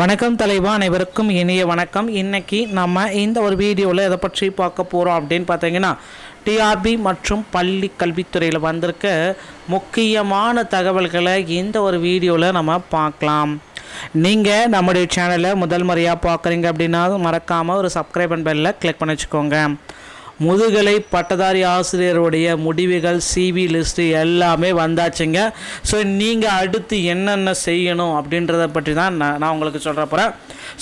வணக்கம் தலைவா அனைவருக்கும் இனிய வணக்கம். இன்றைக்கி நம்ம இந்த ஒரு வீடியோவில் எதை பற்றி பார்க்க போகிறோம் அப்படின்னு பார்த்தீங்கன்னா டிஆர்பி மற்றும் பள்ளி கல்வித்துறையில் வந்திருக்க முக்கியமான தகவல்களை இந்த ஒரு வீடியோவில் நம்ம பார்க்கலாம். நீங்கள் நம்முடைய சேனலை முதல் முறையாக பார்க்குறீங்க அப்படின்னா மறக்காமல் ஒரு சப்ஸ்கிரைப் அண்ட் பெல்லை கிளிக் பண்ணி வச்சுக்கோங்க. முதுகலை பட்டதாரி ஆசிரியருடைய முடிவுகள் சிவி லிஸ்ட்டு எல்லாமே வந்தாச்சுங்க. ஸோ நீங்கள் அடுத்து என்னென்ன செய்யணும் அப்படின்றத பற்றி தான் நான் நான் உங்களுக்கு சொல்கிற போகிறேன்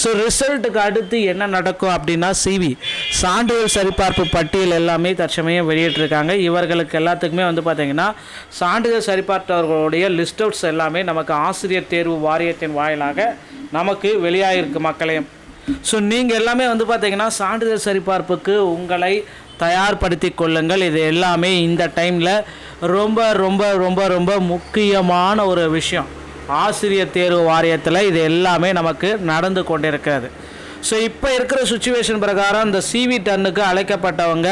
ஸோ ரிசல்ட்டுக்கு அடுத்து என்ன நடக்கும் அப்படின்னா சிவி சான்றிதழ் சரிபார்ப்பு பட்டியல் எல்லாமே தற்சமயம் வெளியிட்டிருக்காங்க. இவர்களுக்கு எல்லாத்துக்குமே வந்து பார்த்திங்கன்னா சான்றிதழ் சரிபார்த்தவர்களுடைய லிஸ்ட் அவுட்ஸ் எல்லாமே நமக்கு ஆசிரியர் தேர்வு வாரியத்தின் வாயிலாக நமக்கு வெளியாகிருக்கு மக்களையும் ஸோ நீங்கள் எல்லாமே வந்து பார்த்தீங்கன்னா சான்றிதழ் சரிபார்ப்புக்கு உங்களை தயார்படுத்தி கொள்ளுங்கள். இது எல்லாமே இந்த டைமில் ரொம்ப ரொம்ப ரொம்ப ரொம்ப முக்கியமான ஒரு விஷயம். ஆசிரியர் தேர்வு வாரியத்தில் இது எல்லாமே நமக்கு நடந்து கொண்டிருக்கிறது. ஸோ இப்போ இருக்கிற சுச்சுவேஷன் பிரகாரம் இந்த சிவி டன்னுக்கு அழைக்கப்பட்டவங்க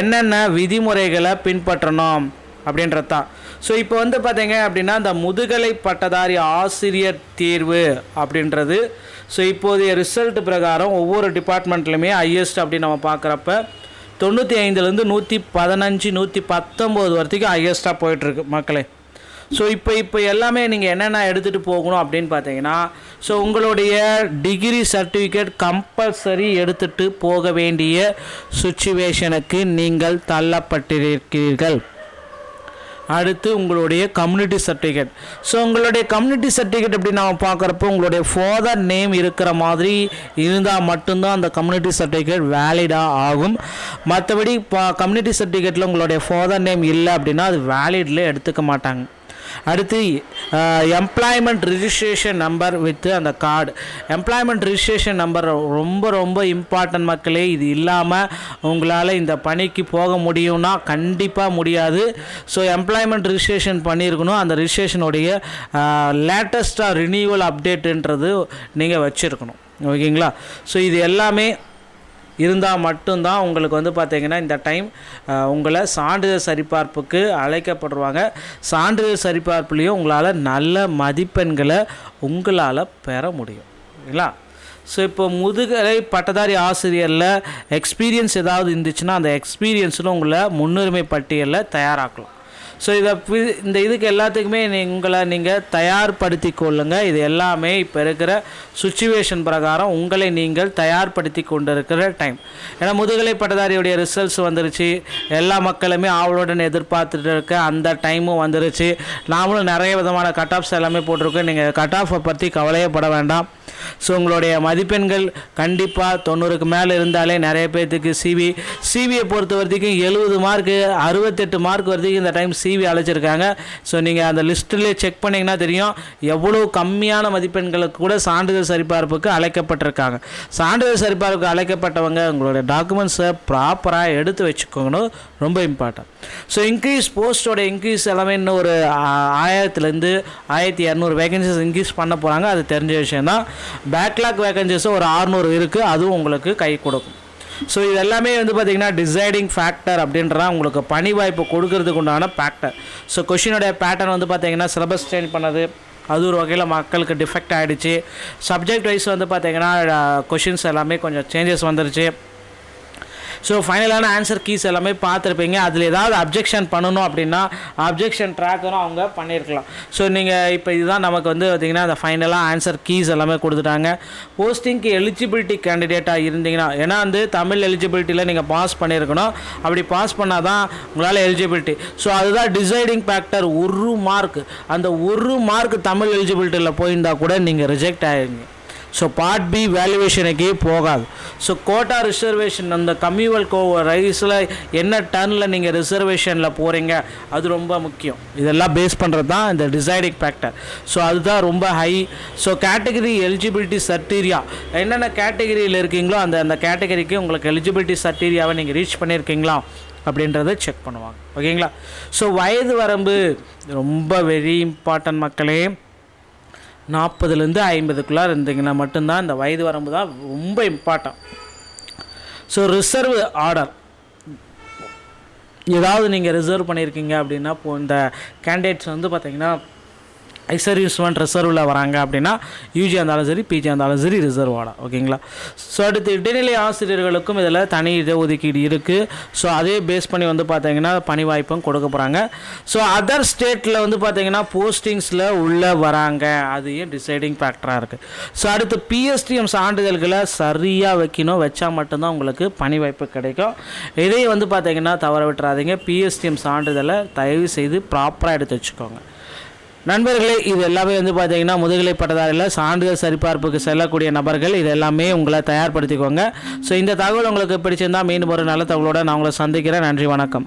என்னென்ன விதிமுறைகளை பின்பற்றணும் அப்படின்றது தான் ஸோ இப்போ வந்து பார்த்தீங்க அப்படின்னா இந்த முதுகலை பட்டதாரி ஆசிரியர் தேர்வு அப்படின்றது ஸோ இப்போதைய ரிசல்ட் பிரகாரம் ஒவ்வொரு டிபார்ட்மெண்ட்லையுமே ஹையஸ்ட் அப்படின்னு நம்ம பார்க்குறப்ப தொண்ணூற்றி ஐந்துலேருந்து நூற்றி பதினஞ்சு நூற்றி பத்தொம்போது வரைக்கும் ஹையஸ்ட்டாக போயிட்டுருக்கு மக்களே. ஸோ இப்போ இப்போ எல்லாமே நீங்கள் என்னென்ன எடுத்துகிட்டு போகணும் அப்படின்னு பார்த்தீங்கன்னா ஸோ உங்களுடைய டிகிரி சர்டிஃபிகேட் கம்பல்சரி எடுத்துகிட்டு போக வேண்டிய சுச்சுவேஷனுக்கு நீங்கள் தள்ளப்பட்டிருக்கிறீர்கள். அடுத்து உங்களுடைய கம்யூனிட்டி சர்டிஃபிகேட் ஸோ உங்களுடைய கம்யூனிட்டி சர்டிஃபிகேட் அப்படி நம்ம பார்க்குறப்போ உங்களுடைய ஃபாதர் நேம் இருக்கிற மாதிரி இருந்தால் மட்டும்தான் அந்த கம்யூனிட்டி சர்டிஃபிகேட் வேலிடாக ஆகும். மற்றபடி இப்போ கம்யூனிட்டி சர்டிஃபிகேட்டில் உங்களுடைய ஃபாதர் நேம் இல்லை அப்படின்னா அது வேலிட்லேயே எடுத்துக்க மாட்டாங்க. அடுத்து எம்ப்ளாய்மெண்ட் ரிஜிஸ்ட்ரேஷன் நம்பர் வித் அந்த கார்டு எம்ப்ளாய்மெண்ட் ரிஜிஸ்ட்ரேஷன் நம்பர் ரொம்ப ரொம்ப இம்பார்ட்டன்ட் மக்களே. இது இல்லாமல் உங்களால் இந்த பணிக்கு போக முடியும்னா கண்டிப்பாக முடியாது. ஸோ எம்ப்ளாய்மெண்ட் ரிஜிஸ்ட்ரேஷன் பண்ணியிருக்கணும் அந்த ரிஜிஸ்ட்ரேஷனுடைய லேட்டஸ்ட்டாக ரினியூவல் அப்டேட்டுன்றது நீங்கள் வச்சுருக்கணும். ஓகேங்களா ஸோ இது எல்லாமே இருந்தால் மட்டும்தான் உங்களுக்கு வந்து பார்த்திங்கன்னா இந்த டைம் உங்களை சான்றிதழ் சரிபார்ப்புக்கு அழைக்கப்படுவாங்க. சான்றிதழ் சரிபார்ப்புலேயும் உங்களால் நல்ல மதிப்பெண்களை உங்களால் பெற முடியும். இல்லைங்களா? ஸோ இப்போ முதுகலை பட்டதாரி ஆசிரியரில் எக்ஸ்பீரியன்ஸ் ஏதாவது இருந்துச்சுன்னா அந்த எக்ஸ்பீரியன்ஸில் உங்களை முன்னுரிமை பட்டியலில் தயாராக்கலாம். ஸோ இதை இந்த இதுக்கு எல்லாத்துக்குமே நீ- உங்களை நீங்கள் தயார்படுத்தி கொள்ளுங்க. இது எல்லாமே இப்போ இருக்கிற சுச்சுவேஷன் பிரகாரம் உங்களை நீங்கள் தயார்படுத்தி கொண்டிருக்கிற டைம் ஏன்னா முதுகலை பட்டதாரியுடைய ரிசல்ட்ஸ் வந்துருச்சு. எல்லா மக்களுமே ஆவலுடன் எதிர்பார்த்துட்டு இருக்க அந்த டைமும் வந்துருச்சு. நாமளும் நிறைய விதமான கட் ஆஃப்ஸ் எல்லாமே போட்டிருக்கோம். நீங்கள் கட் ஆஃபை பற்றி கவலையப்பட வேண்டாம். ஸோ உங்களுடைய மதிப்பெண்கள் கண்டிப்பாக தொண்ணூறுக்கு மேலே இருந்தாலே நிறைய பேர்த்துக்கு சிவி சிவியை பொறுத்த வரைக்கும் எழுபது மார்க்கு அறுபத்தெட்டு மார்க் வரைக்கும் இந்த டைம் சிவி அழைச்சிருக்காங்க. ஸோ நீங்கள் அந்த லிஸ்ட்டிலே செக் பண்ணிங்கன்னா தெரியும் எவ்வளோ கம்மியான மதிப்பெண்களுக்கு கூட சான்றிதழ் சரிபார்ப்புக்கு அழைக்கப்பட்டிருக்காங்க. சான்றிதழ் சரிபார்ப்புக்கு அழைக்கப்பட்டவங்க உங்களுடைய டாக்குமெண்ட்ஸை ப்ராப்பராக எடுத்து வச்சுக்கணும் ரொம்ப இம்பார்ட்டன்ட் ஸோ இன்க்ரீஸ் போஸ்ட்டோட இன்க்ரீஸ் எல்லாமே இன்னும் ஒரு ஆயிரத்துலேருந்து ஆயிரத்தி இரநூறு வேகன்சிஸ் இன்க்ரீஸ் பண்ண போகிறாங்க அது தெரிஞ்ச விஷயம் தான் பேக்லாக் வேகன்சிஸும் ஒரு ஆறுநூறு இருக்குது அதுவும் உங்களுக்கு கை கொடுக்கும். ஸோ இது எல்லாமே வந்து பார்த்திங்கன்னா டிசைடிங் ஃபேக்டர் அப்படின்றதா உங்களுக்கு பணி வாய்ப்பு கொடுக்கறதுக்கு உண்டான ஃபேக்டர் ஸோ கொஷினுடைய பேட்டர்ன் வந்து பார்த்திங்கன்னா சிலபஸ் சேஞ்ச் பண்ணது அது ஒரு வகையில் மக்களுக்கு டிஃபெக்ட் ஆகிடுச்சு சப்ஜெக்ட் வைஸ் வந்து பார்த்திங்கன்னா கொஷின்ஸ் எல்லாமே கொஞ்சம் சேஞ்சஸ் வந்துருச்சு. ஸோ ஃபைனலான ஆன்சர் கீஸ் எல்லாமே பார்த்துருப்பீங்க. அதில் ஏதாவது அப்ஜெக்ஷன் பண்ணணும் அப்படின்னா அப்ஜெக்ஷன் ட்ராக்கரும் அவங்க பண்ணியிருக்கலாம். ஸோ நீங்கள் இப்போ இதுதான் நமக்கு வந்து பார்த்திங்கன்னா அந்த ஃபைனலாக ஆன்சர் கீஸ் எல்லாமே கொடுத்துட்டாங்க. போஸ்டிங்க்கு எலிஜிபிலிட்டி கேண்டிடேட்டாக இருந்தீங்கன்னா ஏன்னா வந்து தமிழ் எலிஜிபிலிட்டியில் நீங்கள் பாஸ் பண்ணியிருக்கணும். அப்படி பாஸ் பண்ணால் தான் உங்களால் எலிஜிபிலிட்டி ஸோ அதுதான் டிசைடிங் ஃபேக்டர் ஒரு மார்க் அந்த ஒரு மார்க் தமிழ் எலிஜிபிலிட்டியில் போயிருந்தால் கூட நீங்கள் ரிஜெக்ட் ஆகிருங்க ஸோ பார்ட் பி வேல்யூவேஷனுக்கே போகாது. ஸோ கோட்டா ரிசர்வேஷன் அந்த கம்யூவல் கோ ரைஸில் என்ன டர்னில் நீங்கள் ரிசர்வேஷனில் போகிறீங்க அது ரொம்ப முக்கியம். இதெல்லாம் பேஸ் பண்ணுறது தான் இந்த டிசைடிங் ஃபேக்டர் ஸோ அதுதான் ரொம்ப high so category eligibility criteria என்னென்ன கேட்டகரியில் இருக்கீங்களோ அந்த அந்த கேட்டகரிக்கு உங்களுக்கு எலிஜிபிலிட்டி சர்டீரியாவை நீங்கள் ரீச் பண்ணியிருக்கீங்களா அப்படின்றத செக் பண்ணுவாங்க. ஓகேங்களா ஸோ வயது வரம்பு ரொம்ப வெரி இம்பார்ட்டன்ட் மக்களே. நாற்பதுலேருந்து ஐம்பதுக்குள்ளே இருந்தீங்கன்னா மட்டும்தான் இந்த வயது வரம்பு தான் ரொம்ப இம்பார்ட்டன்ட் ஸோ ரிசர்வ் ஆர்டர் ஏதாவது நீங்கள் ரிசர்வ் பண்ணியிருக்கீங்க அப்படின்னா இப்போ இந்த கேண்டிடேட்ஸ் வந்து பார்த்தீங்கன்னா ஐசர்வீஸ் ஒன் ரிசர்வில் வராங்க அப்படின்னா யூஜி இருந்தாலும் சரி பிஜி இருந்தாலும் சரி ரிசர்வ் ஆடா ஓகேங்களா? ஸோ அடுத்து இடைநிலை ஆசிரியர்களுக்கும் இதில் தனி இட ஒதுக்கீடு இருக்குது ஸோ அதே பேஸ் பண்ணி வந்து பார்த்தீங்கன்னா பணி வாய்ப்பும் கொடுக்க போகிறாங்க ஸோ அதர் ஸ்டேட்டில் வந்து பார்த்தீங்கன்னா போஸ்டிங்ஸில் உள்ளே வராங்க. அதையும் டிசைடிங் ஃபேக்டராக இருக்குது ஸோ அடுத்து பிஎஸ்டிஎம் சான்றிதழ்களை சரியாக வைக்கணும் வச்சா மட்டும்தான் உங்களுக்கு பணி வாய்ப்பு கிடைக்கும். இதையும் வந்து பார்த்தீங்கன்னா தவற விட்டுறாதீங்க. பிஎஸ்டிஎம் சான்றிதழை தயவு செய்து ப்ராப்பராக எடுத்து வச்சுக்கோங்க. நண்பர்களே இது எல்லாமே வந்து பார்த்தீங்கன்னா முதுகலை பட்டதாரில் சான்றிதழ் சரிபார்ப்புக்கு செல்லக்கூடிய நபர்கள் இது எல்லாமே உங்களை தயார்படுத்திக்கோங்க. ஸோ இந்த தகவல் உங்களுக்கு பிடிச்சிருந்தா மீண்டும் ஒரு நல்ல தகவலோட நான் உங்களை சந்திக்கிறேன். நன்றி வணக்கம்.